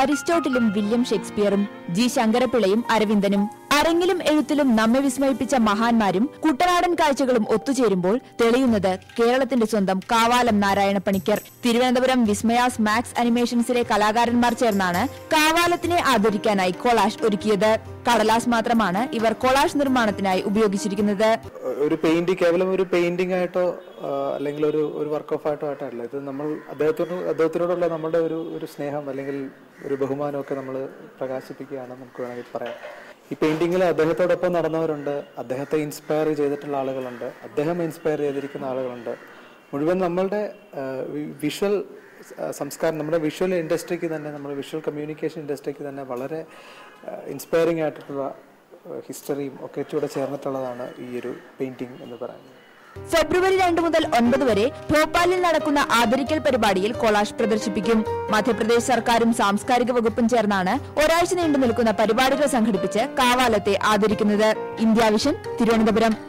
അരിസ്റ്റോട്ടിലും William ഷേക്സ്പിയറും G ശങ്കരപിള്ളയും അരവിന്ദനും അരങ്ങിലും എഴുത്തിലും നമ്മെ വിസ്മയിപ്പിച്ച മഹാന്മാരും കുട്ടനാടൻ കാഴ്ചകളും ഒത്തുചേരുമ്പോൾ തെളിയുന്നത് കേരളത്തിന്റെ സ്വന്തം കാവാലം നാരായണ പണിക്കർ തിരുവനന്തപുരം വിസ്മയാസ് മാക്സ് അനിമേഷൻസിലെ കലാകാരന്മാർ ചേർന്നാണ് കാവാലത്തിനെ ആദരിക്കാനായി കൊളാഷ് ഒരുക്കിയത്. കടലാസ് മാത്രമാണ് ഇവർ കൊളാഷ് നിർമ്മാണത്തിനായി ഉപയോഗിച്ചിരിക്കുന്നത്. ഒരു പെയിന്റ് കേവലം ഒരു പെയിന്റിംഗ് ആയിട്ടോ അല്ലെങ്കിൽ ഒരു ഒരു വർക്ക് ഓഫ് ആയിട്ടോ ആയിട്ടല്ല. ഇത് നമ്മൾ അദ്ദേഹത്തോട് അദ്ദേഹത്തിനോടുള്ള നമ്മുടെ ഒരു ഒരു സ്നേഹം അല്ലെങ്കിൽ ഒരു ബഹുമാനമൊക്കെ നമ്മൾ പ്രകാശിപ്പിക്കുകയാണ് നമുക്ക് വേണമെങ്കിൽ പറയാം. ഈ പെയിന്റിങ്ങിൽ അദ്ദേഹത്തോടൊപ്പം നടന്നവരുണ്ട്. അദ്ദേഹത്തെ ഇൻസ്പയർ ചെയ്തിട്ടുള്ള ആളുകളുണ്ട്. അദ്ദേഹം ഇൻസ്പയർ ചെയ്തിരിക്കുന്ന ആളുകളുണ്ട്. മുഴുവൻ നമ്മളുടെ വിഷ്വൽ സംസ്കാരം നമ്മുടെ വിഷ്വൽ ഇൻഡസ്ട്രിക്ക് തന്നെ നമ്മുടെ വിഷ്വൽ കമ്മ്യൂണിക്കേഷൻ ഇൻഡസ്ട്രിക്ക് തന്നെ വളരെ ഇൻസ്പയറിംഗ് ആയിട്ടുള്ള ഹിസ്റ്ററിയും ഒക്കെ ചൂടെ ചേർന്നിട്ടുള്ളതാണ് ഈ ഒരു പെയിന്റിങ് എന്ന് പറയുന്നത്. ഫെബ്രുവരി രണ്ട് മുതൽ ഒൻപത് വരെ ഭോപ്പാലിൽ നടക്കുന്ന ആദരിക്കൽ പരിപാടിയിൽ കൊളാഷ് പ്രദർശിപ്പിക്കും. മധ്യപ്രദേശ് സർക്കാരും സാംസ്കാരിക വകുപ്പും ചേർന്നാണ് ഒരാഴ്ച നീണ്ടു നിൽക്കുന്ന പരിപാടികൾ സംഘടിപ്പിച്ച് കാവാലത്തെ ആദരിക്കുന്നത്. India Vision Thiruvananthapuram.